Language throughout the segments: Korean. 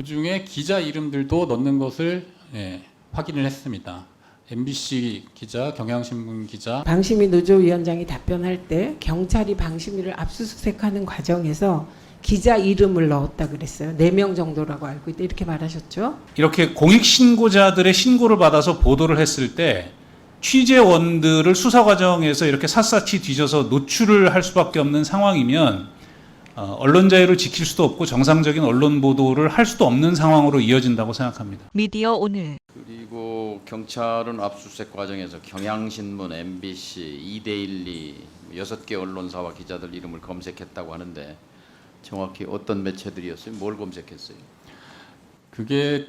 그 중에 기자 이름들도 넣는 것을 예, 확인을 했습니다. MBC 기자, 경향신문 기자, 방심위 노조위원장이 답변할 때 경찰이 방심위를 압수수색하는 과정에서 기자 이름을 넣었다 그랬어요. 네명 정도라고 알고 있다 이렇게 말하셨죠? 이렇게 공익 신고자들의 신고를 받아서 보도를 했을 때 취재원들을 수사 과정에서 이렇게 샅샅이 뒤져서 노출을 할 수밖에 없는 상황이면 어, 언론 자유를 지킬 수도 없고 정상적인 언론 보도를 할 수도 없는 상황으로 이어진다고 생각합니다. 미디어 오늘 그리고 경찰은 압수수색 과정에서 경향신문, MBC, 이데일리 여섯 개 언론사와 기자들 이름을 검색했다고 하는데 정확히 어떤 매체들이었어요? 뭘 검색했어요? 그게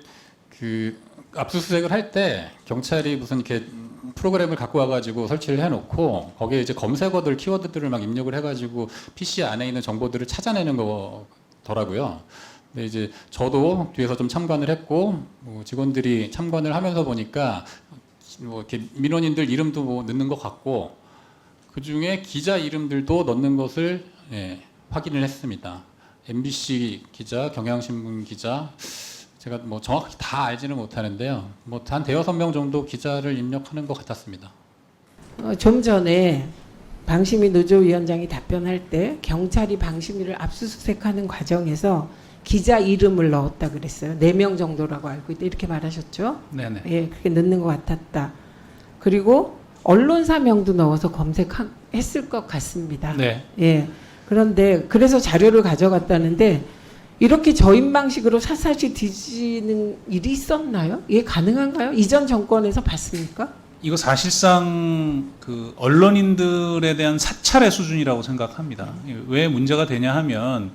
그 압수수색을 할 때 경찰이 무슨 이렇게 프로그램을 갖고 와가지고 설치를 해놓고 거기에 이제 검색어들 키워드들을 막 입력을 해가지고 PC 안에 있는 정보들을 찾아내는 거더라고요. 근데 이제 저도 뒤에서 좀 참관을 했고 뭐 직원들이 참관을 하면서 보니까 뭐 이렇게 민원인들 이름도 뭐 넣는 것 같고 그 중에 기자 이름들도 넣는 것을 예, 확인을 했습니다. MBC 기자, 경향신문 기자, 제가 뭐 정확히 다 알지는 못하는데요. 뭐 한 대여섯 명 정도 기자를 입력하는 것 같았습니다. 어, 좀 전에 방심위 노조위원장이 답변할 때 경찰이 방심위를 압수수색하는 과정에서 기자 이름을 넣었다 그랬어요. 네 명 정도라고 알고 있다 이렇게 말하셨죠? 네네. 예, 그렇게 넣는 것 같았다. 그리고 언론사 명도 넣어서 검색했을 것 같습니다. 네. 예. 그런데 그래서 자료를 가져갔다는데 이렇게 저인 방식으로 샅샅이 뒤지는 일이 있었나요? 이게 가능한가요? 이전 정권에서 봤습니까? 이거 사실상 그 언론인들에 대한 사찰의 수준이라고 생각합니다. 왜 문제가 되냐 하면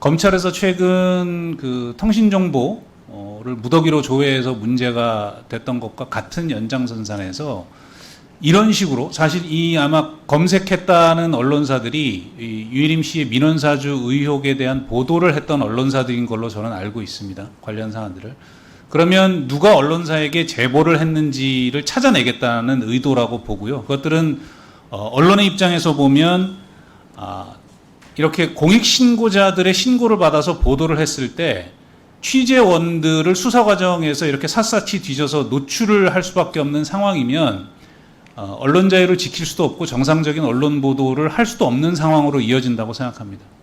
검찰에서 최근 그 통신정보를 무더기로 조회해서 문제가 됐던 것과 같은 연장선상에서 이런 식으로 사실 이 아마 검색했다는 언론사들이 이 유일임 씨의 민원사주 의혹에 대한 보도를 했던 언론사들인 걸로 저는 알고 있습니다. 관련 사안들을. 그러면 누가 언론사에게 제보를 했는지를 찾아내겠다는 의도라고 보고요. 그것들은 어, 언론의 입장에서 보면 아, 이렇게 공익 신고자들의 신고를 받아서 보도를 했을 때 취재원들을 수사 과정에서 이렇게 샅샅이 뒤져서 노출을 할 수밖에 없는 상황이면 어, 언론 자유를 지킬 수도 없고 정상적인 언론 보도를 할 수도 없는 상황으로 이어진다고 생각합니다.